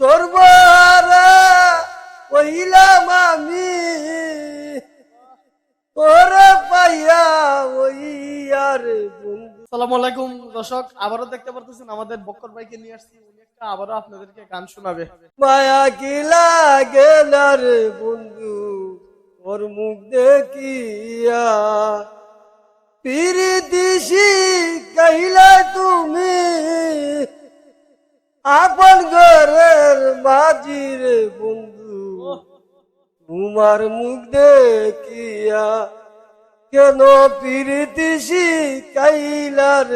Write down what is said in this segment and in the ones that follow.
তোরবারা ওইলাম আমি তোরে পাইয়া ওই আর বন্ধু। আসসালামু আলাইকুম দর্শক আবারও দেখতে পারতেছেন আমাদের বক্কর ভাইকে নিয়ে আসছি। উনি একটা আবারও আপনাদেরকে গান শোনাবে। মায়া কি লাগেল রে বন্ধু ওর মুখ দেখিয়া? পিরিতিসি কহিলা তুমি আপন মাঝির বন্ধু, তোমার মুখ দেখিয়া কেন পিরিতিসি কাইলার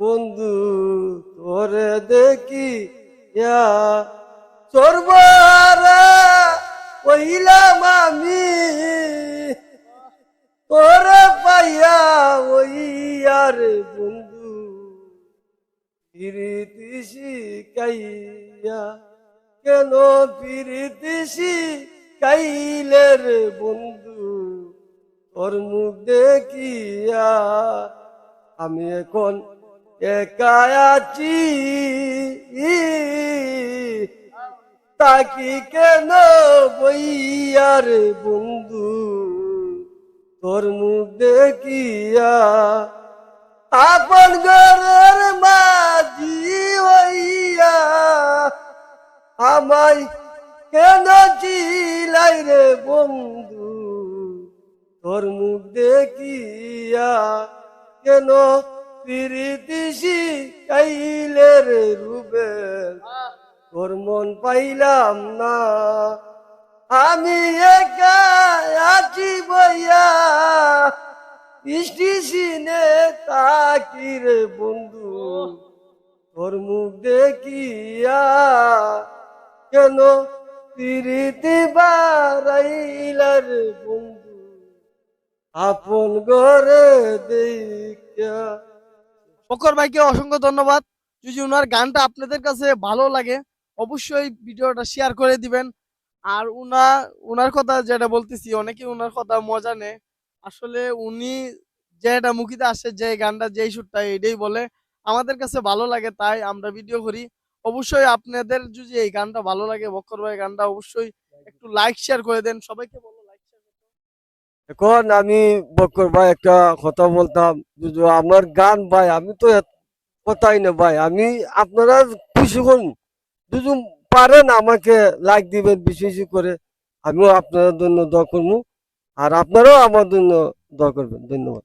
বন্ধু? তোরে দেখি ইয়া সর্বরা তোরে পাইয়া ওই আর বন্ধু পিরিতিসি কাইয়া কেন পিরিতিসি কাইলের বন্ধু? তোর মুখ দেখিয়া আমি এখন একা আছি। তাকি কেন বইয়ার বন্ধু? তোর মুখ দেখিয়া আপন ঘরের মাঝি কেন চিলাই রে বন্ধু, তোর মুখ দেখিয়া কেন প্রীতিসি কাইলের রূপের তোর মন পাইলাম না, আমি একা আছি বইয়া। স্টেশনে তাকি রে বন্ধু, তোর মুখ দেখিয়া কেন প্রীতি বারাইলার বন্ধু, আপন ঘরে দেখিয়া বক্কর ভাইকে অসংখ্য ধন্যবাদ। যদি উনার গানটা আপনাদের কাছে ভালো লাগে, অবশ্যই ভিডিওটা শেয়ার করে দিবেন। আর উনা, উনার কথা যেটা বলতেছি, অনেকে উনার কথা মজা নেয়। আসলে উনি যেটা মুখিতে আসে, যে গানটা, যেই সুরটা, এটাই বলে। আমাদের কাছে ভালো লাগে, তাই আমরা ভিডিও করি। অবশ্যই আপনাদের যদি এই গানটা ভালো লাগে, বক্কর ভাই গানটা অবশ্যই একটু লাইক শেয়ার করে দেন। সবাইকে এখন আমি বকর ভাই একটা কথা বলতাম আমার গান ভাই, আমি তো কথাই না ভাই, আমি আপনারা কিছুক্ষণ যদি পারেন আমাকে লাইক দিবেন, বেশি বেশি করে, আমিও আপনাদের জন্য দোয়া করব। আর আপনারাও আমার জন্য দোয়া করবেন। ধন্যবাদ।